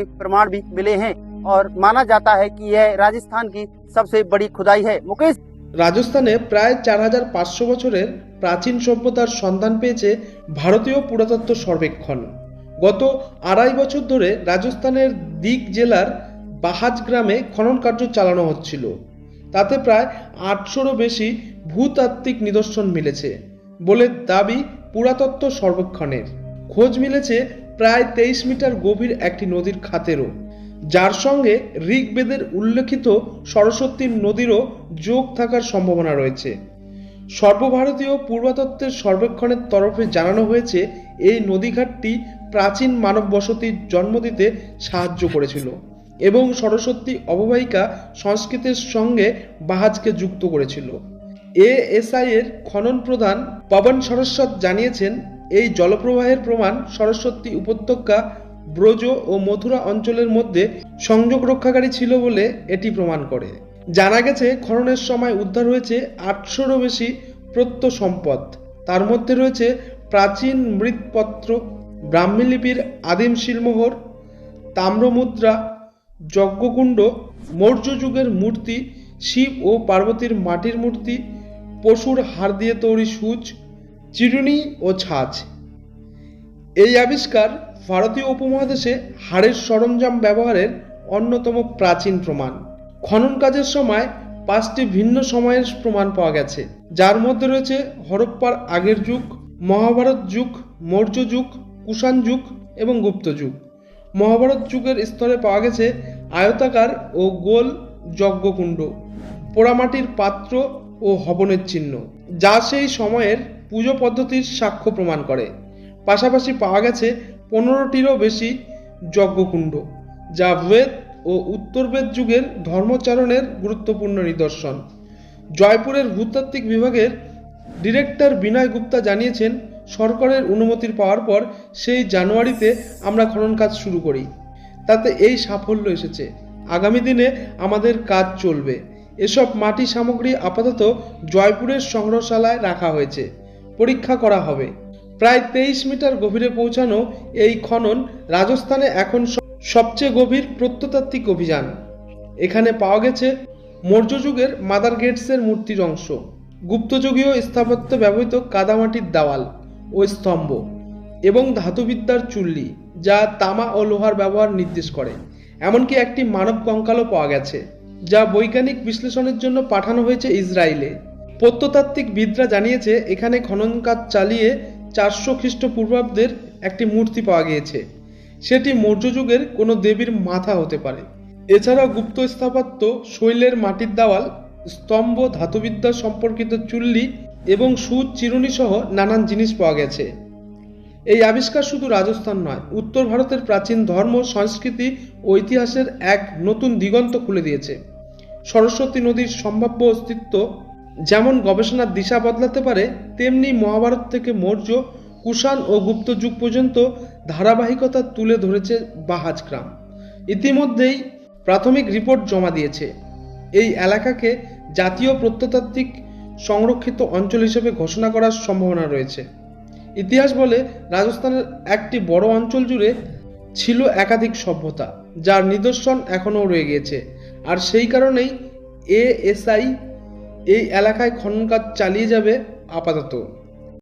के प्रमाण भी मिले हैं और माना जाता है कि यह राजस्थान की सबसे बड़ी खुदाई है मुकेश রাজস্থানে প্রায় চার হাজার পাঁচশো বছরের প্রাচীন সভ্যতার সন্ধান পেয়েছে ভারতীয় পুরাতত্ত্ব সর্বেক্ষণ গত আড়াই বছর ধরে রাজস্থানের দিক জেলার বাহাজ গ্রামে খনন কার্য চালানো হচ্ছিল তাতে প্রায় আটশোরও বেশি ভূতাত্ত্বিক নিদর্শন মিলেছে বলে দাবি পুরাতত্ত্ব সর্বেক্ষণের খোঁজ মিলেছে প্রায় তেইশ মিটার গভীর একটি নদীর খাতেরও। যার সঙ্গে ঋগ্বেদের উল্লেখিত সরস্বতী নদীরও যোগ থাকার সম্ভাবনা রয়েছে। সর্বভারতীয় পূর্বতত্ত্বের সর্বেক্ষণের তরফে জানানো হয়েছে, এই নদীঘাটটি প্রাচীন মানব বসতির জন্ম দিতে সাহায্য করেছিল এবং সরস্বতী অববাহিকা সংস্কৃতির সঙ্গে বাহাজকে যুক্ত করেছিল। এএসআই এর খনন প্রধান পবন সরস্বত জানিয়েছেন এই জলপ্রবাহের প্রমাণ সরস্বতী উপত্যকা, ব্রজ ও মথুরা অঞ্চলের মধ্যে সংযোগ রক্ষাকারী ছিল বলে এটি প্রমাণ করে। জানা গেছে, খননের সময় উদ্ধার হয়েছে আটশোরও বেশি প্রত্য সম্পদ তার মধ্যে রয়েছে প্রাচীন মৃৎপত্র, ব্রাহ্মীলিপির আদিম শিলমোহর, তাম্রমুদ্রা, যজ্ঞকুণ্ড মৌর্য যুগের মূর্তি, শিব ও পার্বতীর মাটির মূর্তি, পশুর হাড় দিয়ে তৈরি সূচ, চিরুনি ও ছাঁচ। এই আবিষ্কার ভারতীয় উপমহাদেশে হাড়ের সরঞ্জাম ব্যবহারের অন্যতম প্রাচীন প্রমাণ। খনন কাজের সময় পাঁচটি ভিন্ন সময়ের প্রমাণ পাওয়া গেছে। যার মধ্যে রয়েছে হরপ্পার আগের যুগ, মহাভারত যুগ, মৌর্য যুগ, কুষাণ যুগ এবং গুপ্ত যুগ। মহাভারত যুগের স্তরে পাওয়া গেছে আয়তাকার ও গোল যজ্ঞকুণ্ড, পোড়ামাটির পাত্র ও হবনের চিহ্ন, যা সেই সময়ের পুজো পদ্ধতির সাক্ষ্য প্রমাণ করে। পাশাপাশি পাওয়া গেছে পনেরোটিরও বেশি যজ্ঞকুণ্ড, যা বেদ ও উত্তরবেদ যুগের ধর্মচারণের গুরুত্বপূর্ণ নিদর্শন। জয়পুরের ভূতাত্ত্বিক বিভাগের ডিরেক্টর বিনয় গুপ্তা জানিয়েছেন, সরকারের অনুমতির পাওয়ার পর সেই জানুয়ারিতে আমরা খনন কাজ শুরু করি। তাতে এই সাফল্য এসেছে। আগামী দিনে আমাদের কাজ চলবে। এসব মাটি সামগ্রী আপাতত জয়পুরের সংগ্রহশালায় রাখা হয়েছে। পরীক্ষা করা হবে। প্রায় তেইশ মিটার গভীরে পৌঁছানো এই খনন রাজস্থানে এখন সবচেয়ে গভীর প্রত্নতাত্ত্বিক অভিযান। এখানে পাওয়া গেছে মৌর্য যুগের মাদার গেটসের মূর্তির অংশ, গুপ্তযুগীয় স্থাপত্য ব্যবহৃত কাদামাটির দেওয়াল ও স্তম্ভ এবং ধাতুবিদ্যার চুল্লি, যা তামা ও লোহার ব্যবহার নির্দেশ করে। এমনকি একটি মানব কঙ্কালও পাওয়া গেছে, যা বৈজ্ঞানিক বিশ্লেষণের জন্য পাঠানো হয়েছে ইসরায়েলে প্রত্নতাত্ত্বিক বিদরা জানিয়েছে, এখানে খনন কাজ চালিয়ে চারশো খ্রিস্টপূর্বাব্দের একটি মূর্তি পাওয়া গিয়েছে। সেটি মৌর্য যুগের কোনো দেবীর মাথা হতে পারে। এছাড়াও গুপ্ত স্থাপত্য, শৈলের মাটির দেওয়াল, স্তম্ভ, ধাতুবিদ্যা সম্পর্কিত চুল্লি এবং সুচ, চিরুনি সহ নানান জিনিস পাওয়া গেছে। এই আবিষ্কার শুধু রাজস্থান নয়, উত্তর ভারতের প্রাচীন ধর্ম, সংস্কৃতি ও ইতিহাসের এক নতুন দিগন্ত খুলে দিয়েছে। সরস্বতী নদীর সম্ভাব্য অস্তিত্ব যেমন গবেষণার দিশা বদলাতে পারে, তেমনি মহাভারত থেকে মৌর্য, কুষাণ ও গুপ্ত যুগ পর্যন্ত ধারাবাহিকতা তুলে ধরেছে বাহাজ গ্রাম। ইতিমধ্যেই প্রাথমিক রিপোর্ট জমা দিয়েছে। এই এলাকাকে জাতীয় প্রত্নতাত্ত্বিক সংরক্ষিত অঞ্চল হিসেবে ঘোষণা করার সম্ভাবনা রয়েছে। ইতিহাস বলে রাজস্থানের একটি বড় অঞ্চল জুড়ে ছিল একাধিক সভ্যতা, যার নিদর্শন এখনও রয়ে গিয়েছে। আর সেই কারণেই এএসআই এই এলাকায় খনন কাজ চালিয়ে যাবে আপাতত।